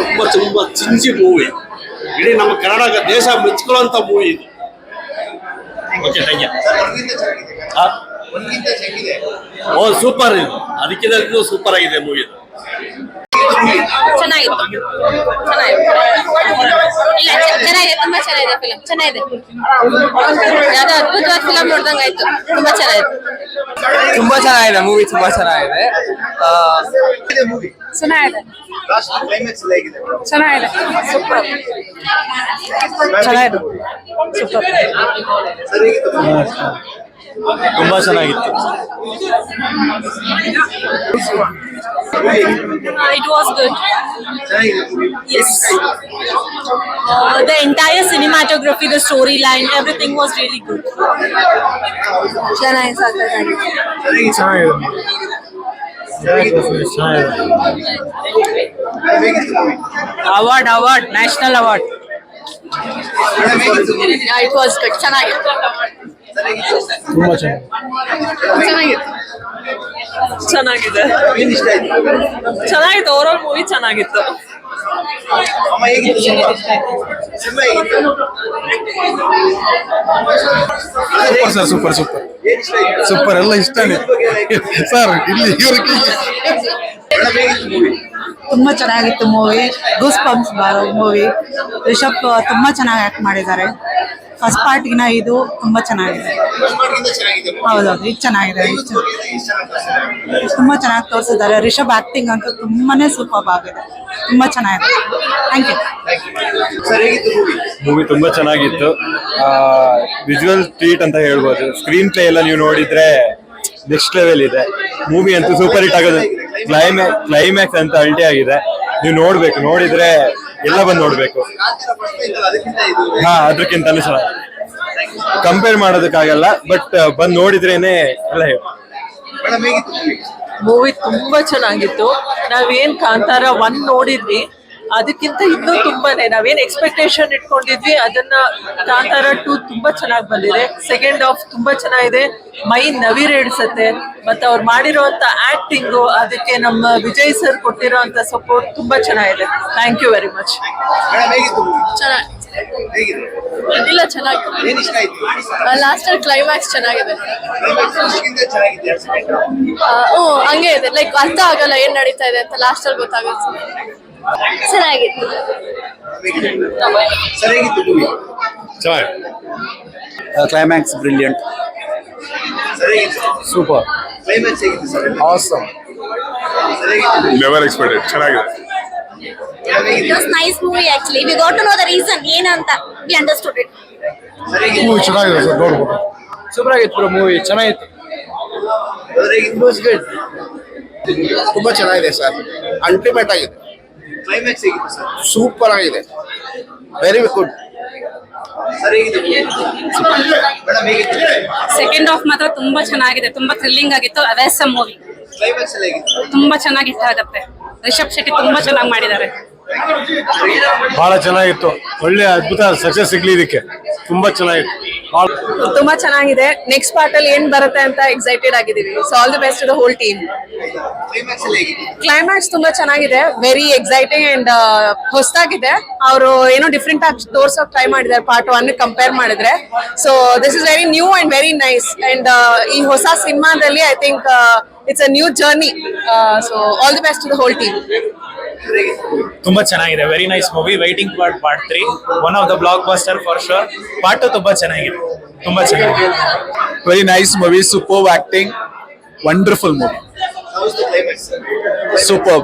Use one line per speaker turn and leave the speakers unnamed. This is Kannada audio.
ತುಂಬಾ ತುಂಬ ಚಿಂಚಿ ಮೂವಿ. ಇಡೀ ನಮ್ಮ ಕನ್ನಡ ದೇಶ ಮೆಚ್ಕೊಳ್ಳೋಂಥ ಮೂವಿ ಇದು. Okay thank you oh super ಇದು. ಅದಕ್ಕಿಂತ ಇದು ಸೂಪರ್ ಆಗಿದೆ ಮೂವಿ ಇದು.
ಚೆನ್ನಾಗಿತ್ತು. ಚೆನ್ನಾಗಿದೆ ಇಲ್ಲ ಚೆನ್ನಾಗಿದೆ ತುಂಬಾ ಚೆನ್ನಾಗಿದೆ ಫಿಲಂ ಚೆನ್ನಾಗಿದೆ. ಯಾವ್ದೋ ಅದ್ಭುತವಾದ ಫಿಲಂ ನೋಡ್ದಂಗಾಯ್ತು ತುಂಬಾ ಚೆನ್ನಾಗಿದೆ.
ತುಂಬಾ ಚೆನ್ನಾಗಿದೆ ಮೂವಿ ತುಂಬಾ ಚೆನ್ನಾಗಿದೆ. ಆ,
ಮೂವಿ
ಚೆನ್ನಾಗಿದೆ. ಚೆನ್ನಾಗಿದೆ. ಸೂಪರ್ ಚೆನ್ನಾಗಿದೆ.
Super
ತುಂಬಾ ಚೆನ್ನಾಗಿತ್ತು
it was good
ಚೆನ್ನಾಗಿದೆ movie
yes uh, the entire cinematography the storyline everything was really good ಚೆನ್ನಾಗಿದೆ
ಹೇಗಿತ್ತು movie
award award national award
madam ಹೇಗಿತ್ತು ಮೂವಿ
it was good ಚೆನ್ನಾಗಿತ್ತು
ಸರ್ ಹೇಗಿತ್ತು
ತುಂಬಾ ಚೆನ್ನಾಗಿ
ಚೆನ್ನಾಗಿತ್ತು. ಚೆನ್ನಾಗಿದೆ
ಇಷ್ಟ ಆಯ್ತು
ಚೆನ್ನಾಗಿತ್ತು ಓವರ್ ಆಲ್ ಮೂವಿ ಚೆನ್ನಾಗಿತ್ತು.
Super sir super
super. ಇಷ್ಟ ಆಯ್ತು
ಸೂಪರ್ ಎಲ್ಲ ಇಷ್ಟನೇ. ಸರ್ ಇಲ್ಲಿ ಇವ್ರಿಗೆ
ತುಂಬಾ ಚೆನ್ನಾಗಿತ್ತು movie goose pumps movie Rishab ತುಂಬಾ ಚೆನ್ನಾಗಿ ಆಕ್ಟ್ ಮಾಡಿದ್ದಾರೆ. ಫಸ್ಟ್ ಪಾರ್ಟ್ಗಿನ ಇದು ತುಂಬಾ ಚೆನ್ನಾಗಿದೆ. ಹೌದೌದು ಇದು ಚೆನ್ನಾಗಿದೆ. ತುಂಬಾ ಚೆನ್ನಾಗಿ ತೋರಿಸಿದ್ದಾರೆ. ರಿಷಬ್ ಆಕ್ಟಿಂಗ್ ಅಂತೂ ತುಂಬಾನೇ ಸೂಪರ್ ಆಗಿದೆ. ತುಂಬಾ ಚೆನ್ನಾಗಿದೆ. ಥ್ಯಾಂಕ್ ಯು
ಮೂವಿ
ತುಂಬ ತುಂಬಾ ಚೆನ್ನಾಗಿತ್ತು. ವಿಜುವಲ್ ಟ್ರೀಟ್ ಅಂತ ಹೇಳ್ಬೋದು. ಸ್ಕ್ರೀನ್ ಪ್ಲೇ ಎಲ್ಲ ನೀವು ನೋಡಿದ್ರೆ ನೆಕ್ಸ್ಟ್ ಲೆವೆಲ್ ಇದೆ. ಮೂವಿ ಅಂತೂ ಸೂಪರ್ ಹಿಟ್ ಆಗೋದು. ಕ್ಲೈಮ್ಯಾಕ್ಸ್ ಕ್ಲೈಮ್ಯಾಕ್ಸ್ ಅಂತ ಅಲ್ಟಿ ಆಗಿದೆ. ನೀವು ನೋಡ್ಬೇಕು ನೋಡಿದ್ರೆ ಎಲ್ಲ ಬಂದು ನೋಡ್ಬೇಕು.
ಹಾ ಅದಕ್ಕಿಂತ ಇದು
ಹಾ ಅದಕ್ಕಿಂತಾನು ಚೆನ್ನಾಗಿ ಕಂಪೇರ್ ಮಾಡೋದಕ್ಕಾಗಲ್ಲ ಬಟ್ ಬಂದು ನೋಡಿದ್ರೇನೆ ಎಲ್ಲ ಹೇಳಿ.
ಮೇಡಮ್ ಹೇಗಿತ್ತು ಮೂವಿ
ಮೂವಿ ತುಂಬಾ ಚೆನ್ನಾಗಿತ್ತು. ನಾವೇನ್ ಕಾಂತಾರ ಒನ್ ನೋಡಿದ್ವಿ. ಅದಕ್ಕಿಂತ ಇನ್ನೂ ತುಂಬಾನೇ ನಾವೇನ್ ಎಕ್ಸ್ಪೆಕ್ಟೇಷನ್ ಇಟ್ಕೊಂಡಿದ್ವಿ ಅದನ್ನ ಕಾಂತಾರ ಟೂ ತುಂಬಾ ಚೆನ್ನಾಗಿ ಬಂದಿದೆ. ಸೆಕೆಂಡ್ ಹಾಫ್ ತುಂಬಾ ಚೆನ್ನಾಗಿದೆ. ಮೈ ನವಿರೇಡ್ಸತ್ತೆ ಮತ್ತೆ ಅವ್ರು ಮಾಡಿರೋಂತ ಆಕ್ಟಿಂಗು ಅದಕ್ಕೆ ನಮ್ಮ ವಿಜಯ್ ಸರ್ ಕೊಟ್ಟಿರೋಂತ ಸಪೋರ್ಟ್ ತುಂಬಾ ಚೆನ್ನಾಗಿದೆ. ಥ್ಯಾಂಕ್ ಯು ವೆರಿ ಮಚ್
ಇಲ್ಲ ಚೆನ್ನಾಗಿತ್ತು.
ಏನ್ ಇಷ್ಟ ಆಯ್ತು?
ಲಾಸ್ಟ್ ಅಲ್ಲಿ ಕ್ಲೈಮ್ಯಾಕ್ಸ್ ಚೆನ್ನಾಗಿದೆ.
ಚೆನ್ನಾಗಿದೆ.
ಹ್ಞೂ ಹಂಗೆ ಇದೆ. ಲೈಕ್ ಅರ್ಥ ಆಗಲ್ಲ ಏನ್ ನಡೀತಾ ಇದೆ ಅಂತ ಲಾಸ್ಟ್ ಅಲ್ಲಿ ಗೊತ್ತಾಗುತ್ತೆ. ಚೆನ್ನಾಗಿತ್ತು.
Climax
brilliant sir
super
climax ಆಗಿದೆ ಸರ್
ಆಸಮ್ ನೆವರ್ ಎಕ್ಸ್ಪೆಕ್ಟೆಡ್ ಚೆನ್ನಾಗಿದೆ.
It
nice
was nice movie actually. We got to know the reason ಏನಂತ we understood it.
Sir
movie ಚೆನ್ನಾಗಿದೆ ಸರ್ ನೋಡ್ಬೋದು.
ಸೂಪರ್ ಆಗಿತ್ತು ಮೂವಿ ಚೆನ್ನಾಗಿತ್ತು.
ತುಂಬಾ ಚೆನ್ನಾಗಿದೆ ಸರ್. ಅಲ್ಟಿಮೇಟ್ ಆಗಿದೆ.
ಕ್ಲೈಮ್ಯಾಕ್ಸ್ ಹೇಗಿತ್ತು ಸರ್?
ಸೂಪರ್ ಆಗಿದೆ. ವೆರಿ ಗುಡ್
ಸೆಕೆಂಡ್ ಹಾಫ್ ಮಾತ್ರ ತುಂಬಾ ಚೆನ್ನಾಗಿದೆ ತುಂಬಾ ಥ್ರಿಲ್ಲಿಂಗ್ ಆಗಿತ್ತು. ಅವೇಸ ಮೂವಿ ತುಂಬಾ ಚೆನ್ನಾಗಿ ಇಷ್ಟ ಆಗತ್ತೆ. ರಿಷಬ್ ಶೆಟ್ಟಿ ತುಂಬಾ ಚೆನ್ನಾಗಿ ಮಾಡಿದ್ದಾರೆ.
ಬಹಳ ಚೆನ್ನಾಗಿತ್ತು. ಒಳ್ಳೆ ಅದ್ಭುತ ಸಕ್ಸಸ್ ಸಿಗ್ಲಿ ಇದಕ್ಕೆ. ತುಂಬಾ ಚೆನ್ನಾಗಿತ್ತು.
ತುಂಬಾ ಚೆನ್ನಾಗಿದೆ. ನೆಕ್ಸ್ಟ್ ಪಾರ್ಟ್ ಅಲ್ಲಿ ಏನ್ ಬರುತ್ತೆ ಅಂತ excited ಆಗಿದೀವಿ so all the best
the whole team
climax ತುಂಬಾ ಚೆನ್ನಾಗಿದೆ. ವೆರಿ ಎಕ್ಸೈಟಿಂಗ್ ಅಂಡ್ ಹೊಸದಾಗಿದೆ. ಅವರು ಏನೋ ಡಿಫ್ರೆಂಟ್ ಆಗಿ ತೋರ್ಸೋಕ್ ಟ್ರೈ ಮಾಡಿದ್ದಾರೆ. ಪಾರ್ಟ್ ಒನ್ ಕಂಪೇರ್ ಮಾಡಿದ್ರೆ. So this is very new and very nice and ಈ ಹೊಸ ಸಿನಿಮಾದಲ್ಲಿ I think it's a new journey so all the best the whole team
ತುಂಬಾ ಚೆನ್ನಾಗಿದೆ. Very nice movie waiting part part three one of the blockbuster for sure part ತುಂಬಾ ಚೆನ್ನಾಗಿದೆ. ತುಂಬಾ ಚೆನ್ನಾಗಿದೆ.
Very nice movie super acting wonderful movie
how's the climax
super